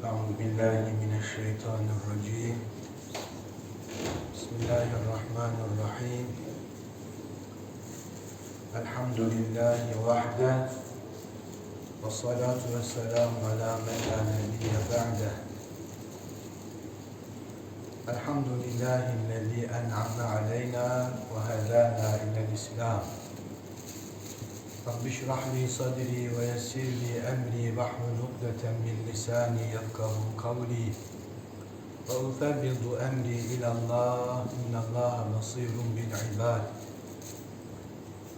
أعوذ بالله من الشيطان الرجيم. بسم الله الرحمن الرحيم. الحمد لله وحده والصلاة والسلام على من لا نبي بعده. الحمد لله الذي أنعم علينا وهدانا إلى الإسلام. رب اشرح لي صدري ويسر لي أمري واحلل عقدة من لساني يفقه قولي. وأفوض أمري إلى الله إن الله بصير بالعباد.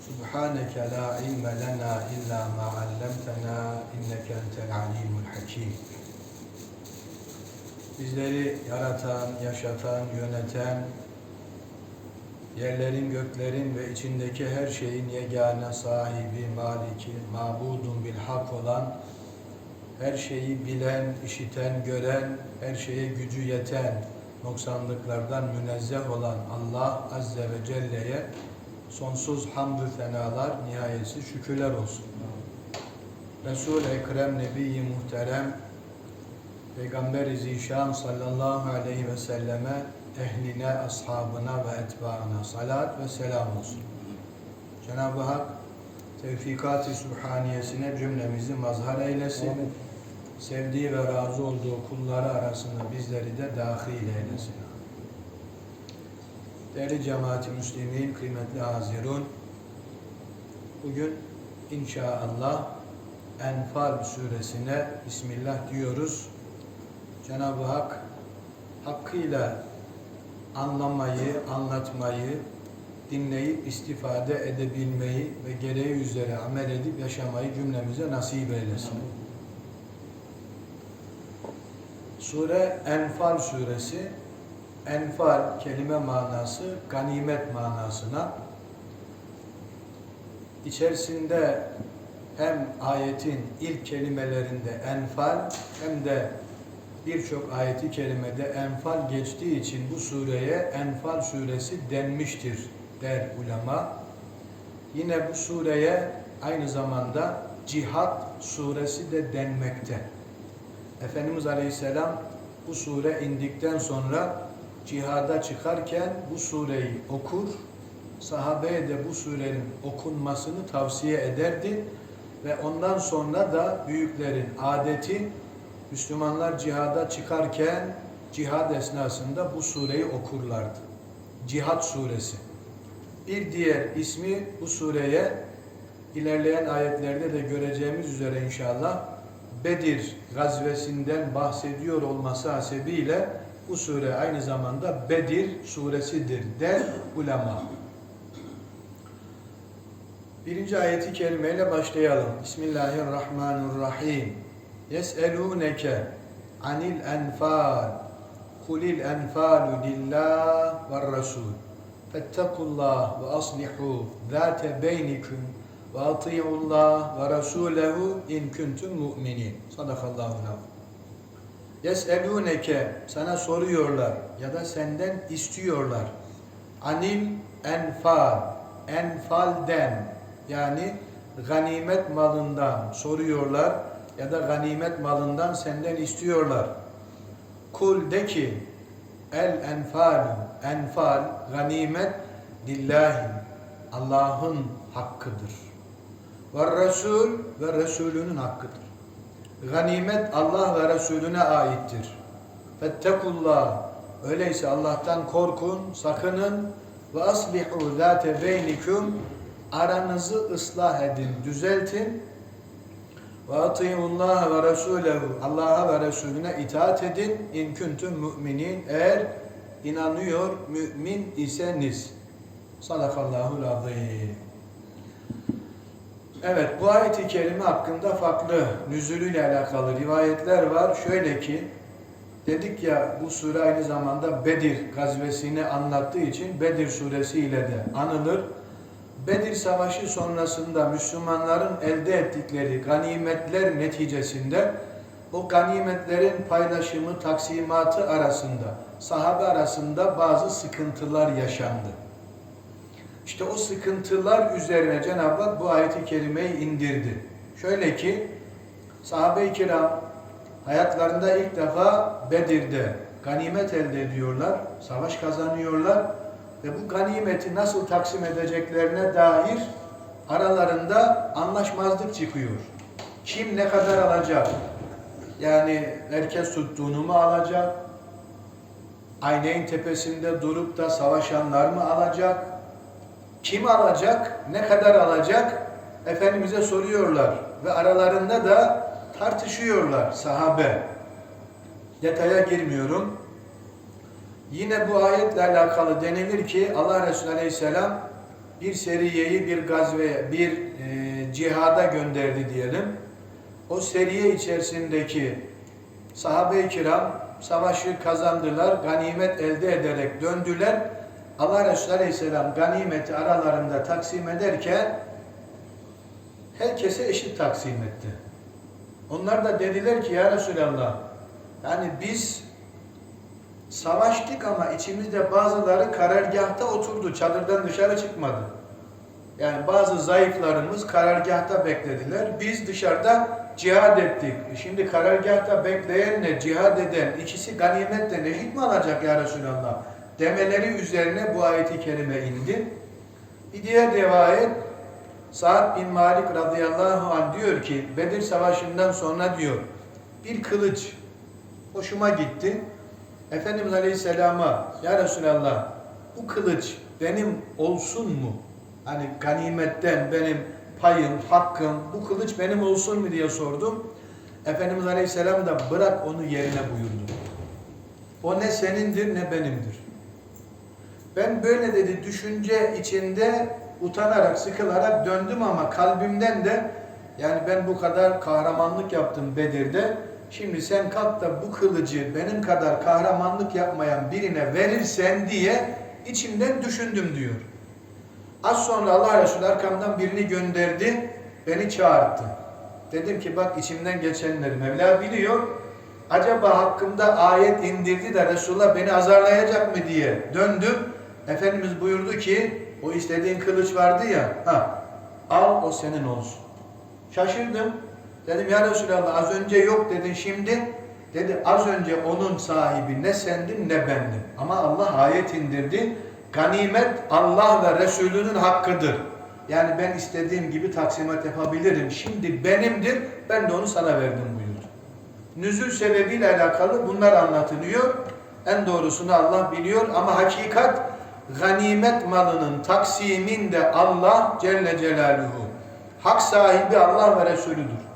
سبحانك لا علم لنا إلا ما علمتنا إنك أنت العليم الحكيم. Bizleri yaratan, yaşatan, yöneten, yerlerin, göklerin ve içindeki her şeyin yegane sahibi, maliki, mabudun bil hak olan, her şeyi bilen, işiten, gören, her şeye gücü yeten, noksanlıklardan münezzeh olan Allah Azze ve Celle'ye sonsuz hamdü senalar, nihayetsiz şükürler olsun. Resul-i Ekrem, Nebi-i Muhterem, Peygamber-i Zişan sallallahu aleyhi ve selleme, ehline, ashabına ve etbaına salat ve selam olsun. Cenab-ı Hak tevfikat-ı sübhaniyesine cümlemizi mazhar eylesin. Sevdiği ve razı olduğu kulları arasında bizleri de dahil eylesin. Değerli cemaati müslimin, kıymetli hazirun, bugün inşallah Enfal suresine Bismillah diyoruz. Cenab-ı Hak hakkıyla anlamayı, anlatmayı, dinleyip istifade edebilmeyi ve gereği üzere amel edip yaşamayı cümlemize nasip eylesin. Sure Enfal suresi Enfal kelime manası ganimet manasına içerisinde hem ayetin ilk kelimelerinde enfal hem de birçok ayeti kerimede enfal geçtiği için bu sureye Enfal suresi denmiştir der ulema. Yine bu sureye aynı zamanda Cihat suresi de denmekte. Efendimiz Aleyhisselam bu sure indikten sonra cihada çıkarken bu sureyi okur, sahabeye de bu surenin okunmasını tavsiye ederdi ve ondan sonra da büyüklerin adeti Müslümanlar cihada çıkarken cihad esnasında bu sureyi okurlardı. Cihad suresi. Bir diğer ismi bu sureye ilerleyen ayetlerde de göreceğimiz üzere inşallah Bedir gazvesinden bahsediyor olması hasebiyle bu sure aynı zamanda Bedir suresidir der ulema. Birinci ayeti kelimeyle başlayalım. Bismillahirrahmanirrahim. Yes'elûneke anil enfal. Kulil enfalu lillah ve rasul. Fettekullah ve aslihu zâte beynikum ve ati'ullah ve rasulehu in kuntum mu'minin. Sadakallahu aleyhi. Yes'elûneke sana soruyorlar ya da senden istiyorlar. Anil enfal. Enfalden yani ganimet malından soruyorlar ya da ganimet malından senden istiyorlar. Kul de ki el enfal enfal ganimet lillahi Allah'ın hakkıdır. Ve Resul ve Resulünün hakkıdır. Ganimet Allah ve Resulüne aittir. Fettekullah öyleyse Allah'tan korkun, sakının ve aslihu zate beynikum aranızı ıslah edin, düzeltin. Atiyullah ve resulehu Allah'a ve Resulüne itaat edin. İn kuntum müminin eğer inanıyor mümin iseniz. Sadakallahul azim. Evet bu ayet-i kerime hakkında farklı nüzulüyle alakalı rivayetler var. Şöyle ki dedik ya bu sure aynı zamanda Bedir gazvesini anlattığı için Bedir suresi ile de anılır. Bedir Savaşı sonrasında Müslümanların elde ettikleri ganimetler neticesinde o ganimetlerin paylaşımı, taksimatı arasında, sahabe arasında bazı sıkıntılar yaşandı. İşte o sıkıntılar üzerine Cenab-ı Hak bu ayeti kerimeyi indirdi. Şöyle ki, sahabe-i kiram hayatlarında ilk defa Bedir'de ganimet elde ediyorlar, savaş kazanıyorlar ve bu ganimeti nasıl taksim edeceklerine dair aralarında anlaşmazlık çıkıyor. Kim ne kadar alacak? Yani herkes tuttuğunu mu alacak? Ayneyn tepesinde durup da savaşanlar mı alacak? Kim alacak? Ne kadar alacak? Efendimiz'e soruyorlar ve aralarında da tartışıyorlar sahabe. Detaya girmiyorum. Yine bu ayetle alakalı denilir ki Allah Resulü Aleyhisselam bir seriyeyi bir gazveye, bir e, cihada gönderdi diyelim. O seriye içerisindeki sahabe-i kiram savaşı kazandılar, ganimet elde ederek döndüler. Allah Resulü Aleyhisselam ganimeti aralarında taksim ederken herkese eşit taksim etti. Onlar da dediler ki ya Resulallah yani biz savaştık ama içimizde bazıları karargahta oturdu, çadırdan dışarı çıkmadı. Yani bazı zayıflarımız karargahta beklediler. Biz dışarıda cihad ettik. E Şimdi karargahta bekleyenle cihad eden ikisi ganimetle eşit mi alacak ya Resulallah? Demeleri üzerine bu ayeti kerime indi. Bir diğer rivayet Sa'd bin Malik radıyallahu anh diyor ki Bedir Savaşı'ndan sonra diyor bir kılıç hoşuma gitti. Efendimiz Aleyhisselam'a ya Resulallah bu kılıç benim olsun mu? Hani ganimetten benim payım, hakkım, bu kılıç benim olsun mu diye sordum. Efendimiz Aleyhisselam da bırak onu yerine buyurdu. O ne senindir ne benimdir. Ben böyle dedi düşünce içinde utanarak, sıkılarak döndüm ama kalbimden de yani ben bu kadar kahramanlık yaptım Bedir'de. Şimdi sen kalk da bu kılıcı benim kadar kahramanlık yapmayan birine verirsen diye içimden düşündüm diyor. Az sonra Allah Resulü arkamdan birini gönderdi, beni çağırdı. Dedim ki bak içimden geçenleri Mevla biliyor. Acaba hakkımda ayet indirdi de Resulullah beni azarlayacak mı diye döndüm. Efendimiz buyurdu ki o istediğin kılıç vardı ya ha, al o senin olsun. Şaşırdım. Dedim ya Resulallah az önce yok dedin şimdi. Dedi az önce onun sahibi ne sendin ne bendim. Ama Allah ayet indirdi. Ganimet Allah ve Resulünün hakkıdır. Yani ben istediğim gibi taksimat yapabilirim. Şimdi benimdir. Ben de onu sana verdim buyurdu. Nüzül sebebiyle alakalı bunlar anlatılıyor. En doğrusunu Allah biliyor ama hakikat ganimet malının taksiminde Allah Celle Celaluhu hak sahibi Allah ve Resulüdür.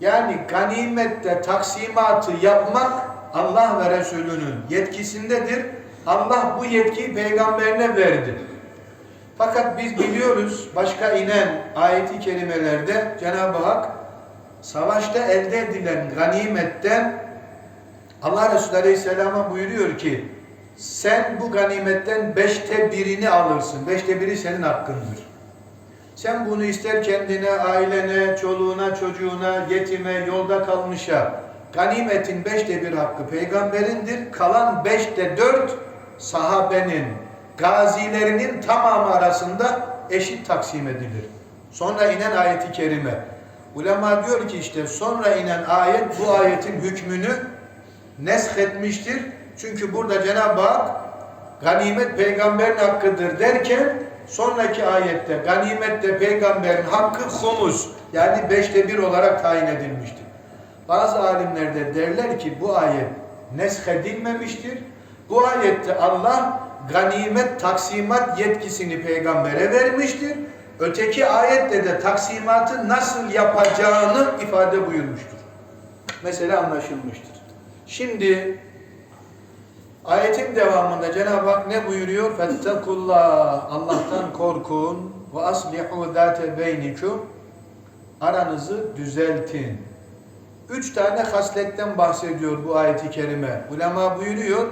Yani ganimette taksimatı yapmak Allah ve Resulünün yetkisindedir. Allah bu yetkiyi peygamberine verdi. Fakat biz biliyoruz başka inen ayeti kerimelerde Cenab-ı Hak savaşta elde edilen ganimetten Allah Resulü Aleyhisselam'a buyuruyor ki sen bu ganimetten beşte birini alırsın. Beşte biri senin hakkındır. Sen bunu ister kendine, ailene, çoluğuna, çocuğuna, yetime, yolda kalmışa ganimetin beşte bir hakkı peygamberindir. Kalan beşte dört sahabenin, gazilerinin tamamı arasında eşit taksim edilir. Sonra inen ayeti kerime. Ulema diyor ki işte sonra inen ayet bu ayetin hükmünü nesk etmiştir. Çünkü burada Cenab-ı Hak ganimet peygamberin hakkıdır derken sonraki ayette ganimette peygamberin hakkı humus yani beşte bir olarak tayin edilmiştir. Bazı alimler de derler ki bu ayet nesk edilmemiştir. Bu ayette Allah ganimet taksimat yetkisini peygambere vermiştir. Öteki ayette de taksimatı nasıl yapacağını ifade buyurmuştur. Mesela anlaşılmıştır. Şimdi ayetin devamında Cenab-ı Hak ne buyuruyor? Fettekullah Allah'tan korkun ve aslihu zate beynikum aranızı düzeltin. Üç tane hasletten bahsediyor bu ayeti kerime. Ulema buyuruyor,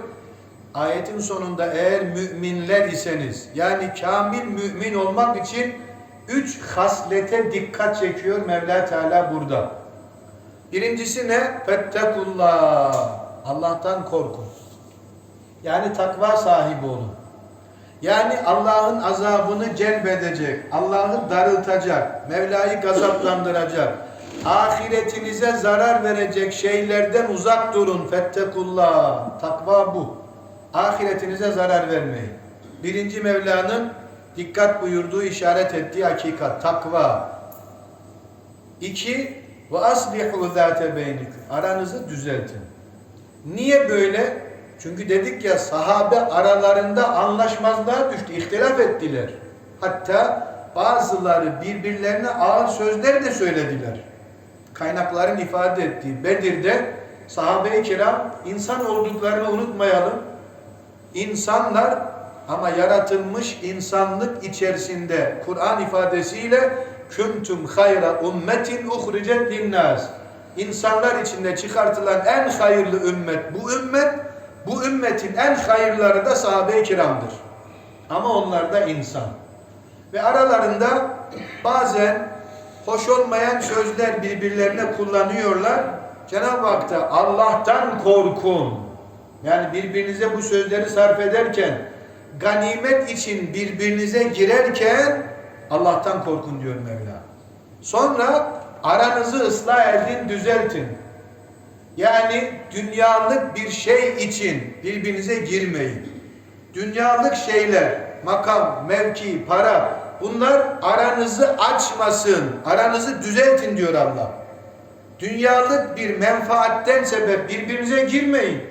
ayetin sonunda eğer müminler iseniz, yani kamil mümin olmak için üç haslete dikkat çekiyor Mevla Teala burada. Birincisi ne? Fettekullah. Allah'tan korkun. Yani takva sahibi olun. Yani Allah'ın azabını celbedecek, Allah'ı darıltacak, Mevla'yı gazaplandıracak, Ahiretinize zarar verecek şeylerden uzak durun. Fettekullah. Takva bu. Ahiretinize zarar vermeyin. Birinci Mevla'nın dikkat buyurduğu, işaret ettiği hakikat. Takva. İki, ve aslihu zâte beyniküm. Aranızı düzeltin. Niye böyle? Çünkü dedik ya sahabe aralarında anlaşmazlığa düştü, ihtilaf ettiler. Hatta bazıları birbirlerine ağır sözler de söylediler. Kaynakların ifade ettiği Bedir'de sahabe-i kiram insan olduklarını unutmayalım. İnsanlar ama yaratılmış insanlık içerisinde Kur'an ifadesiyle küntüm hayra ummetin uhricet linnas. İnsanlar içinde çıkartılan en hayırlı ümmet bu ümmet, bu ümmetin en hayırları da sahabe-i kiramdır. Ama onlar da insan. Ve aralarında bazen hoş olmayan sözler birbirlerine kullanıyorlar. Cenab-ı Hak da Allah'tan korkun. Yani birbirinize bu sözleri sarf ederken, ganimet için birbirinize girerken Allah'tan korkun diyor Mevla. Sonra aranızı ıslah edin, düzeltin. Yani dünyalık bir şey için birbirinize girmeyin. Dünyalık şeyler, makam, mevki, para bunlar aranızı açmasın. Aranızı düzeltin diyor Allah. Dünyalık bir menfaatten sebep birbirinize girmeyin.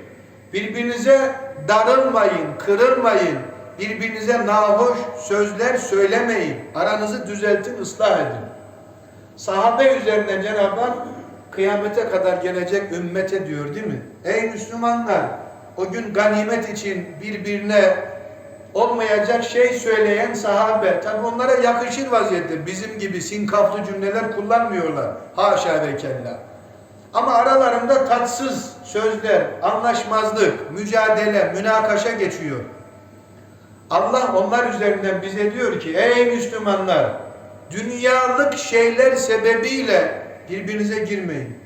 Birbirinize darılmayın, kırılmayın. Birbirinize nahoş sözler söylemeyin. Aranızı düzeltin, ıslah edin. Sahabe üzerinden Cenab-ı Hak kıyamete kadar gelecek ümmete diyor değil mi? Ey Müslümanlar! O gün ganimet için birbirine olmayacak şey söyleyen sahabe, tabi onlara yakışır vaziyette bizim gibi sinkaflı cümleler kullanmıyorlar. Haşa ve kella. Ama aralarında tatsız sözler, anlaşmazlık, mücadele, münakaşa geçiyor. Allah onlar üzerinden bize diyor ki ey Müslümanlar dünyalık şeyler sebebiyle birbirinize girmeyin.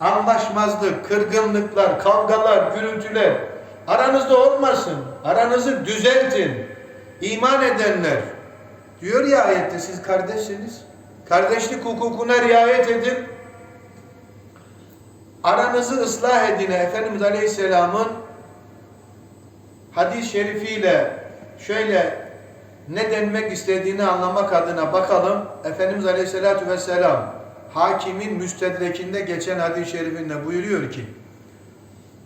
Anlaşmazlık, kırgınlıklar, kavgalar, gürültüler aranızda olmasın. Aranızı düzeltin. İman edenler diyor ya ayette siz kardeşsiniz. Kardeşlik hukukuna riayet edin. Aranızı ıslah edin. Efendimiz Aleyhisselam'ın hadis-i şerifiyle şöyle ne denmek istediğini anlamak adına bakalım. Efendimiz Aleyhisselatü Vesselam hakimin müstedrekinde geçen hadis-i şerifinde buyuruyor ki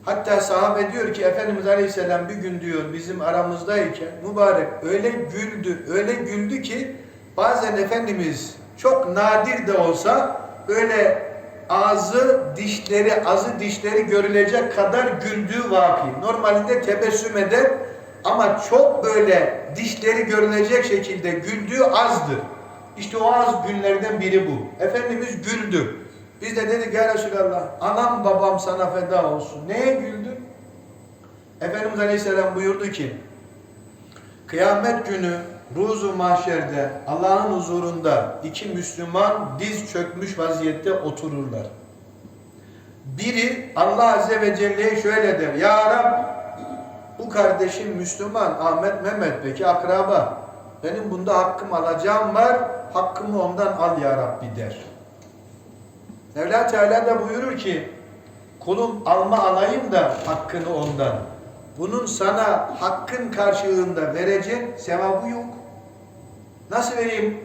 hatta sahabe diyor ki Efendimiz Aleyhisselam bir gün diyor bizim aramızdayken mübarek öyle güldü öyle güldü ki bazen Efendimiz çok nadir de olsa öyle ağzı dişleri azı dişleri görülecek kadar güldüğü vaki. Normalinde tebessüm eder ama çok böyle dişleri görülecek şekilde güldüğü azdır. İşte o az günlerden biri bu. Efendimiz güldü. Biz de dedik ya Resulallah anam babam sana feda olsun. Neye güldün? Efendimiz Aleyhisselam buyurdu ki kıyamet günü ruzu mahşerde Allah'ın huzurunda iki Müslüman diz çökmüş vaziyette otururlar. Biri Allah Azze ve Celle'ye şöyle der. Ya Rab bu kardeşim Müslüman Ahmet Mehmet peki akraba. Benim bunda hakkım alacağım var. Hakkımı ondan al ya Rabbi der. Mevla Teala da buyurur ki kulum alma alayım da hakkını ondan. Bunun sana hakkın karşılığında verecek sevabı yok. Nasıl vereyim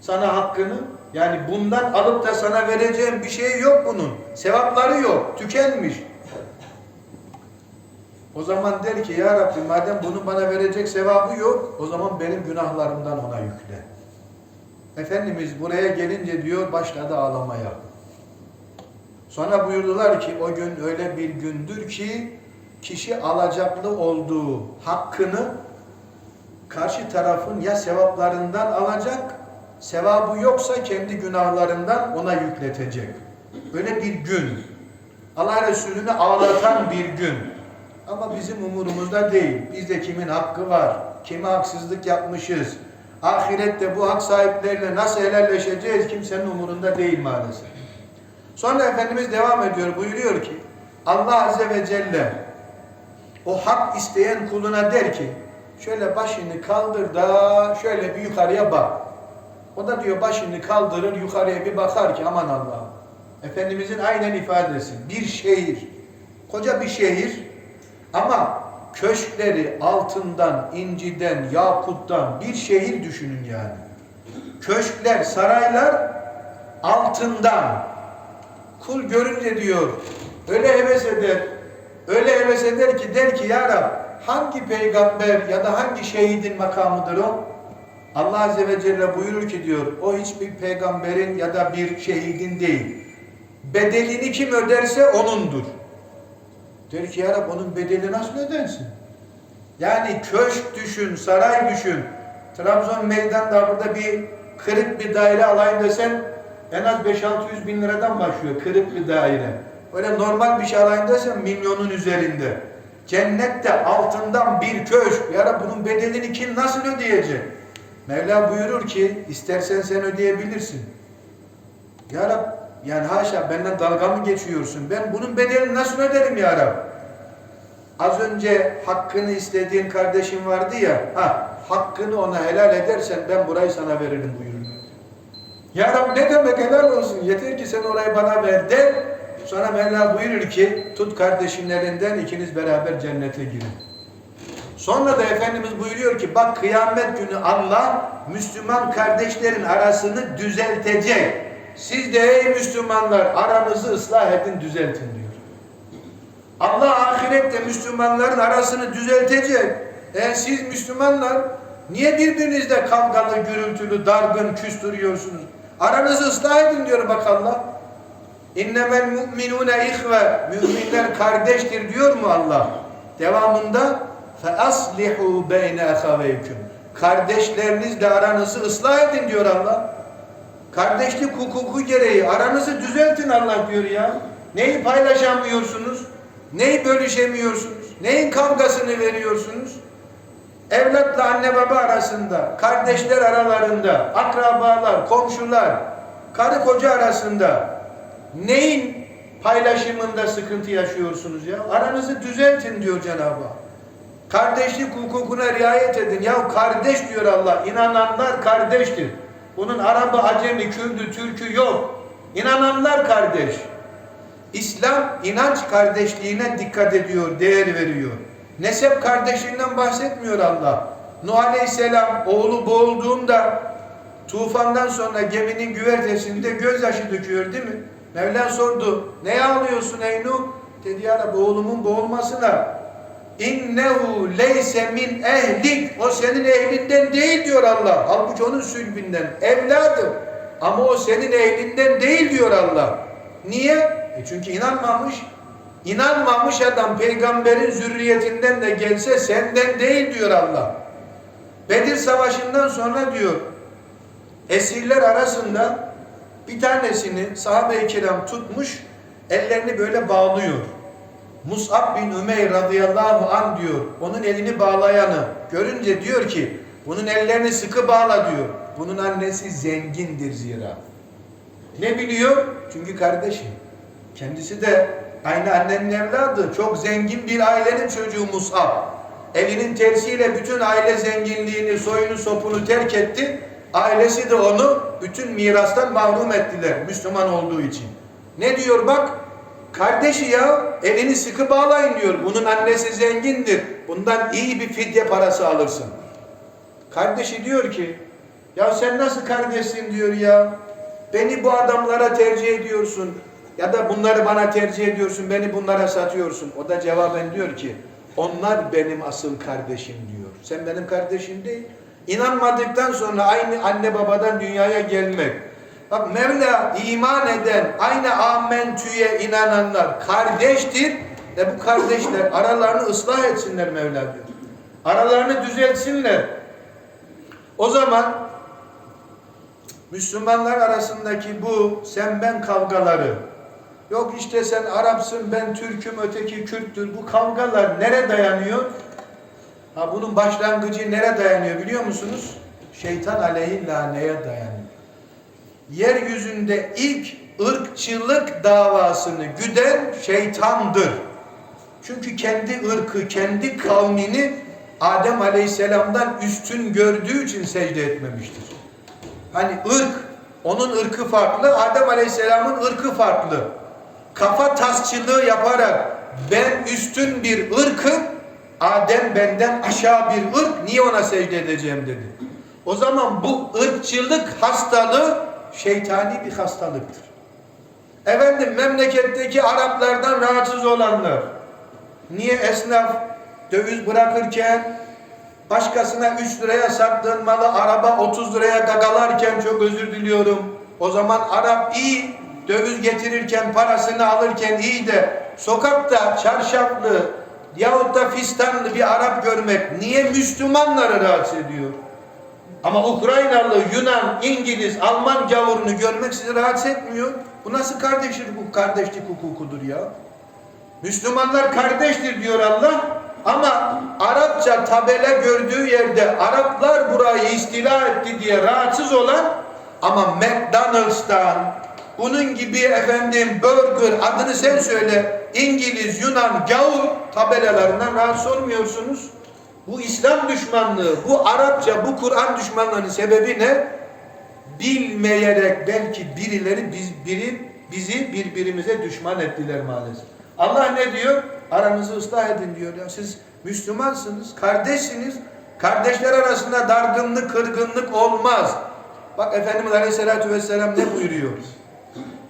sana hakkını? Yani bundan alıp da sana vereceğim bir şey yok bunun. Sevapları yok. Tükenmiş. O zaman der ki ya Rabbi madem bunu bana verecek sevabı yok o zaman benim günahlarımdan ona yükle. Efendimiz buraya gelince diyor başladı ağlamaya. Sonra buyurdular ki o gün öyle bir gündür ki kişi alacaklı olduğu hakkını karşı tarafın ya sevaplarından alacak, sevabı yoksa kendi günahlarından ona yükletecek. Öyle bir gün. Allah Resulü'nü ağlatan bir gün. Ama bizim umurumuzda değil. Bizde kimin hakkı var, kime haksızlık yapmışız, ahirette bu hak sahipleriyle nasıl helalleşeceğiz kimsenin umurunda değil maalesef. Sonra Efendimiz devam ediyor, buyuruyor ki Allah Azze ve Celle o hak isteyen kuluna der ki şöyle başını kaldır da şöyle bir yukarıya bak. O da diyor başını kaldırır yukarıya bir bakar ki aman Allah'ım Efendimizin aynen ifadesi. Bir şehir. Koca bir şehir. Ama köşkleri altından, inciden, yakuttan bir şehir düşünün yani. Köşkler, saraylar altından. Kul görünce diyor, öyle heves eder, öyle heves eder ki der ki ya Rab, hangi peygamber ya da hangi şehidin makamıdır o? Allah Azze ve Celle buyurur ki diyor, o hiçbir peygamberin ya da bir şehidin değil. Bedelini kim öderse onundur. Der ki ya Rab onun bedeli nasıl ödensin? Yani köşk düşün, saray düşün. Trabzon meydanda burada bir kırık bir daire alayım desen en az 5-600 bin liradan başlıyor kırık bir daire. Öyle normal bir şey alayım desen milyonun üzerinde. Cennette altından bir köşk. Ya Rab bunun bedelini kim nasıl ödeyecek? Mevla buyurur ki istersen sen ödeyebilirsin. Ya Rab yani haşa benden dalga mı geçiyorsun? Ben bunun bedelini nasıl öderim ya Rab? Az önce hakkını istediğin kardeşim vardı ya, ha, hakkını ona helal edersen ben burayı sana veririm buyurur. Ya Rab ne demek helal olsun, yeter ki sen orayı bana ver de, sonra Mevla buyurur ki, tut kardeşinlerinden ikiniz beraber cennete girin. Sonra da Efendimiz buyuruyor ki, bak kıyamet günü Allah, Müslüman kardeşlerin arasını düzeltecek. Siz de ey Müslümanlar aranızı ıslah edin, düzeltin diyor. Allah ahirette Müslümanların arasını düzeltecek. E siz Müslümanlar niye birbirinizle kavgalı, gürültülü, dargın, küstürüyorsunuz? Aranızı ıslah edin diyor bak Allah. İnnemel mu'minune ihve. Müminler kardeştir diyor mu Allah? Devamında fe aslihu beyne ehaveyküm. Kardeşlerinizle aranızı ıslah edin diyor Allah. Kardeşlik hukuku gereği aranızı düzeltin Allah diyor ya. Neyi paylaşamıyorsunuz? Neyi bölüşemiyorsunuz? Neyin kavgasını veriyorsunuz? Evlatla anne baba arasında, kardeşler aralarında, akrabalar, komşular, karı koca arasında neyin paylaşımında sıkıntı yaşıyorsunuz ya? Aranızı düzeltin diyor Cenab-ı Hak. Kardeşlik hukukuna riayet edin. Ya kardeş diyor Allah. İnananlar kardeştir. Bunun Arabı, Acemi, Kürdü, Türkü yok. İnananlar kardeş. İslam inanç kardeşliğine dikkat ediyor, değer veriyor. Nesep kardeşliğinden bahsetmiyor Allah. Nuh Aleyhisselam oğlu boğulduğunda tufandan sonra geminin güvertesinde gözyaşı döküyor değil mi? Mevla sordu. Ne ağlıyorsun ey Nuh? Dedi ya Rabbi oğlumun boğulmasına. İnnehu leyse min ehlik. O senin ehlinden değil diyor Allah. Halbuki onun sülbünden. Evladım. Ama o senin ehlinden değil diyor Allah. Niye? E çünkü inanmamış. İnanmamış adam peygamberin zürriyetinden de gelse senden değil diyor Allah. Bedir Savaşı'ndan sonra diyor esirler arasında bir tanesini sahabe-i kiram tutmuş ellerini böyle bağlıyor. Mus'ab bin Ümeyr radıyallahu an diyor. Onun elini bağlayanı görünce diyor ki bunun ellerini sıkı bağla diyor. Bunun annesi zengindir zira. Ne biliyor? Çünkü kardeşim. Kendisi de aynı annenin evladı. Çok zengin bir ailenin çocuğu Mus'ab. Elinin tersiyle bütün aile zenginliğini, soyunu, sopunu terk etti. Ailesi de onu bütün mirastan mahrum ettiler Müslüman olduğu için. Ne diyor bak? Kardeşi ya elini sıkı bağlayın diyor. Bunun annesi zengindir. Bundan iyi bir fidye parası alırsın. Kardeşi diyor ki ya sen nasıl kardeşsin diyor ya. Beni bu adamlara tercih ediyorsun. Ya da bunları bana tercih ediyorsun. Beni bunlara satıyorsun. O da cevaben diyor ki onlar benim asıl kardeşim diyor. Sen benim kardeşim değil. İnanmadıktan sonra aynı anne babadan dünyaya gelmek. Bak Mevla iman eden, aynı amentüye inananlar kardeştir ve bu kardeşler aralarını ıslah etsinler Mevla diyor. Aralarını düzeltsinler. O zaman Müslümanlar arasındaki bu sen ben kavgaları yok işte sen Arapsın ben Türk'üm öteki Kürttür bu kavgalar nere dayanıyor? Ha bunun başlangıcı nere dayanıyor biliyor musunuz? Şeytan aleyhillaneye dayanıyor. Yeryüzünde ilk ırkçılık davasını güden şeytandır. Çünkü kendi ırkı, kendi kavmini Adem Aleyhisselam'dan üstün gördüğü için secde etmemiştir. Hani ırk Onun ırkı farklı, Adem Aleyhisselam'ın ırkı farklı. Kafa tasçılığı yaparak ben üstün bir ırkım, Adem benden aşağı bir ırk, niye ona secde edeceğim dedi. O zaman bu ırkçılık hastalığı şeytani bir hastalıktır. Efendim memleketteki Araplardan rahatsız olanlar, niye esnaf döviz bırakırken başkasına 3 liraya sattığın malı araba 30 liraya gagalarken çok özür diliyorum. O zaman Arap iyi döviz getirirken parasını alırken iyi de sokakta çarşaflı yahut da fistanlı bir Arap görmek niye Müslümanları rahatsız ediyor? Ama Ukraynalı, Yunan, İngiliz, Alman gavurunu görmek sizi rahatsız etmiyor. Bu nasıl kardeşlik hukuk, kardeşlik hukukudur ya? Müslümanlar kardeştir diyor Allah. Ama Arapça tabela gördüğü yerde Araplar burayı istila etti diye rahatsız olan ama McDonald's'tan bunun gibi efendim burger adını sen söyle İngiliz, Yunan, gavur tabelalarından rahatsız olmuyorsunuz. Bu İslam düşmanlığı, bu Arapça, bu Kur'an düşmanlığının sebebi ne? Bilmeyerek belki birileri biz, biri, bizi birbirimize düşman ettiler maalesef. Allah ne diyor? Aranızı ıslah edin diyor ya. Siz Müslümansınız, kardeşsiniz. Kardeşler arasında dargınlık, kırgınlık olmaz. Bak Efendimiz Aleyhisselatü Vesselam ne buyuruyor?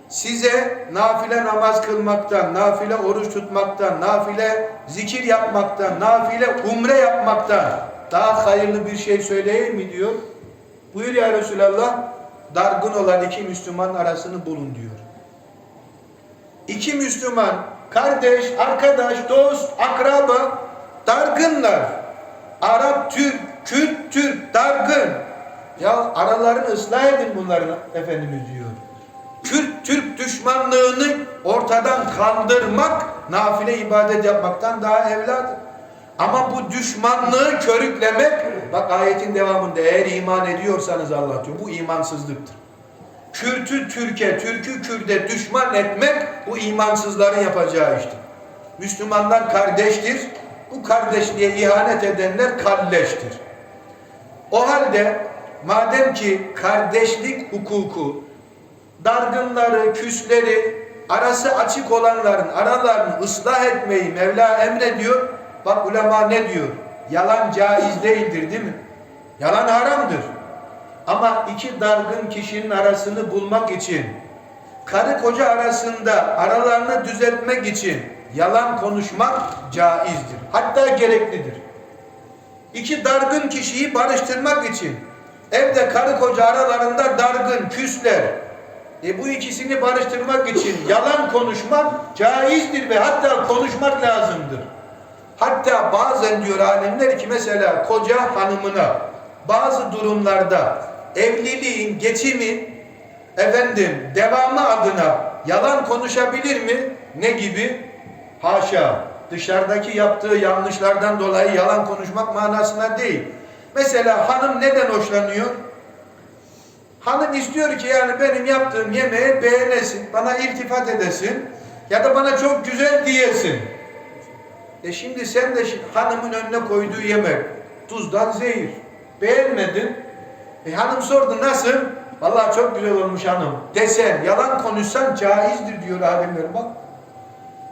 Size nafile namaz kılmaktan, nafile oruç tutmaktan, nafile zikir yapmaktan, nafile umre yapmaktan daha hayırlı bir şey söyleyeyim mi diyor. Buyur ya Resulallah, dargın olan iki Müslüman arasını bulun diyor. İki Müslüman, kardeş, arkadaş, dost, akraba, dargınlar. Arap, Türk, Kürt, Türk, dargın. Ya aralarını ıslah edin bunların Efendimiz diyor. Türk düşmanlığını ortadan kaldırmak nafile ibadet yapmaktan daha evladır. Ama bu düşmanlığı körüklemek bak ayetin devamında eğer iman ediyorsanız Allah diyor bu imansızlıktır. Kürtü Türkiye, Türk'ü Kürt'e düşman etmek bu imansızların yapacağı iştir. Müslümanlar kardeştir. Bu kardeşliğe ihanet edenler kalleştir. O halde madem ki kardeşlik hukuku dargınları, küsleri, arası açık olanların aralarını ıslah etmeyi Mevla emrediyor. Bak ulema ne diyor? Yalan caiz değildir değil mi? Yalan haramdır. Ama iki dargın kişinin arasını bulmak için, karı koca arasında aralarını düzeltmek için yalan konuşmak caizdir. Hatta gereklidir. İki dargın kişiyi barıştırmak için evde karı koca aralarında dargın, küsler, e bu ikisini barıştırmak için yalan konuşmak caizdir ve hatta konuşmak lazımdır. Hatta bazen diyor alimler ki mesela koca hanımına bazı durumlarda evliliğin geçimi efendim devamı adına yalan konuşabilir mi? Ne gibi? Haşa. Dışarıdaki yaptığı yanlışlardan dolayı yalan konuşmak manasına değil. Mesela hanım neden hoşlanıyor? Hanım istiyor ki yani benim yaptığım yemeği beğenesin, bana iltifat edesin ya da bana çok güzel diyesin. E şimdi sen de hanımın önüne koyduğu yemek tuzdan zehir. Beğenmedin. E hanım sordu nasıl? Vallahi çok güzel olmuş hanım. Desen, yalan konuşsan caizdir diyor alimler bak.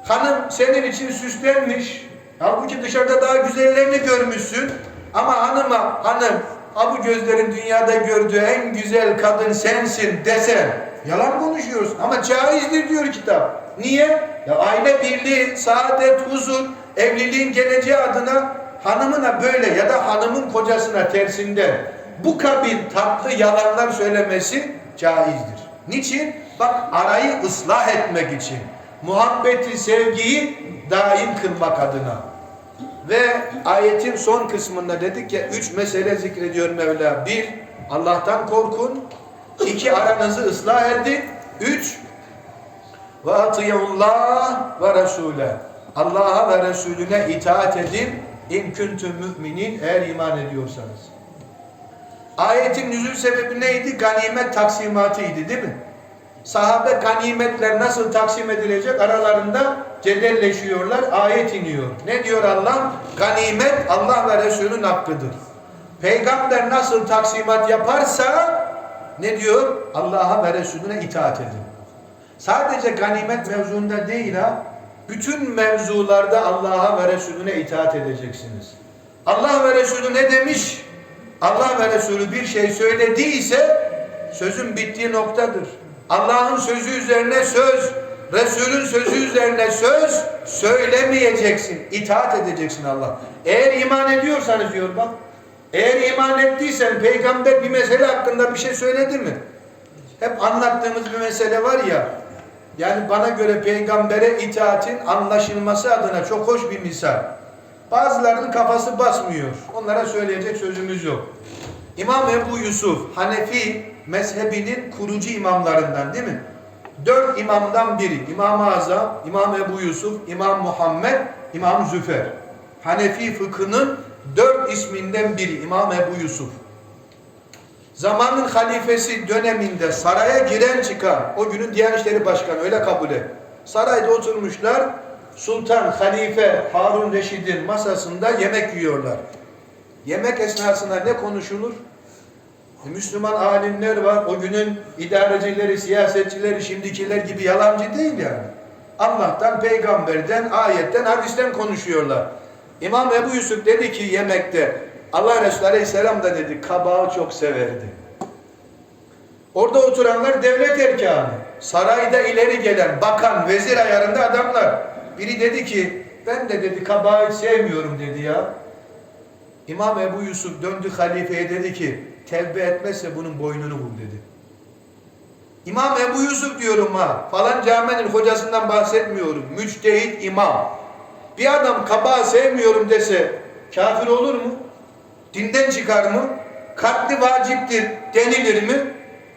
Hanım senin için süslenmiş. Halbuki dışarıda daha güzellerini görmüşsün. Ama hanıma hanım ha bu gözlerin dünyada gördüğü en güzel kadın sensin desen yalan konuşuyorsun ama caizdir diyor kitap. Niye? Ya aile birliği, saadet, huzur, evliliğin geleceği adına hanımına böyle ya da hanımın kocasına tersinden bu kabil tatlı yalanlar söylemesi caizdir. Niçin? Bak arayı ıslah etmek için. Muhabbeti, sevgiyi daim kılmak adına. Ve ayetin son kısmında dedik ya üç mesele zikrediyor Mevla. Bir, Allah'tan korkun. İki, aranızı ıslah edin. Üç, ve atiyullah ve Resule. Allah'a ve Resulüne itaat edin. İn kuntum müminin eğer iman ediyorsanız. Ayetin nüzul sebebi neydi? Ganimet taksimatıydı değil mi? Sahabe ganimetler nasıl taksim edilecek aralarında cedelleşiyorlar. Ayet iniyor. Ne diyor Allah? Ganimet Allah ve Resulün hakkıdır. Peygamber nasıl taksimat yaparsa ne diyor? Allah'a ve Resulüne itaat edin. Sadece ganimet mevzuunda değil ha. Bütün mevzularda Allah'a ve Resulüne itaat edeceksiniz. Allah ve Resulü ne demiş? Allah ve Resulü bir şey söylediyse sözün bittiği noktadır. Allah'ın sözü üzerine söz, Resulün sözü üzerine söz söylemeyeceksin. İtaat edeceksin Allah. Eğer iman ediyorsanız diyor bak. Eğer iman ettiysen peygamber bir mesele hakkında bir şey söyledi mi? Hep anlattığımız bir mesele var ya. Yani bana göre peygambere itaatin anlaşılması adına çok hoş bir misal. Bazılarının kafası basmıyor. Onlara söyleyecek sözümüz yok. İmam Ebu Yusuf Hanefi mezhebinin kurucu imamlarından değil mi? Dört imamdan biri. İmam-ı Azam, İmam Ebu Yusuf, İmam Muhammed, İmam Züfer. Hanefi fıkhının dört isminden biri İmam Ebu Yusuf. Zamanın halifesi döneminde saraya giren çıkan, o günün Diyanet İşleri Başkanı öyle kabul et. Sarayda oturmuşlar, Sultan, Halife Harun Reşid'in masasında yemek yiyorlar. Yemek esnasında ne konuşulur? E, Müslüman alimler var, o günün idarecileri, siyasetçileri, şimdikiler gibi yalancı değil yani. Allah'tan, peygamberden, ayetten, hadisten konuşuyorlar. İmam Ebu Yusuf dedi ki yemekte, Allah Resulü Aleyhisselam da dedi, kabağı çok severdi. Orada oturanlar devlet erkanı, sarayda ileri gelen, bakan, vezir ayarında adamlar. Biri dedi ki, ben de dedi kabağı sevmiyorum dedi ya. İmam Ebu Yusuf döndü halifeye dedi ki, tevbe etmezse bunun boynunu vur dedi. İmam Ebu Yusuf diyorum ha, falan caminin hocasından bahsetmiyorum. Müçtehit imam. Bir adam kabağı sevmiyorum dese kafir olur mu? Dinden çıkar mı? Katli vaciptir denilir mi?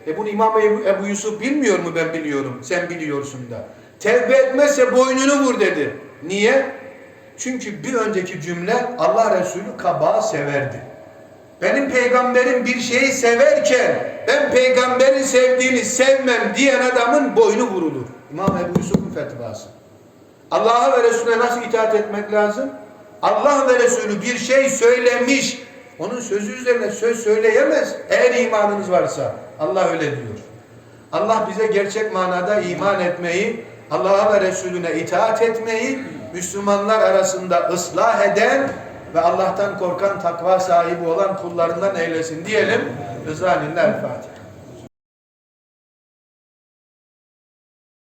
E bunu İmam Ebu, Ebu Yusuf bilmiyor mu ben biliyorum. Sen biliyorsun da. Tevbe etmezse boynunu vur dedi. Niye? Çünkü bir önceki cümle Allah Resulü kabağı severdi. Benim peygamberim bir şeyi severken ben peygamberin sevdiğini sevmem diyen adamın boynu vurulur. İmam Ebu Yusuf'un fetvası. Allah'a ve Resulüne nasıl itaat etmek lazım? Allah ve Resulü bir şey söylemiş. Onun sözü üzerine söz söyleyemez. Eğer imanınız varsa. Allah öyle diyor. Allah bize gerçek manada iman etmeyi, Allah'a ve Resulüne itaat etmeyi, Müslümanlar arasında ıslah eden ve Allah'tan korkan takva sahibi olan kullarından eylesin diyelim. Rıza Fatiha.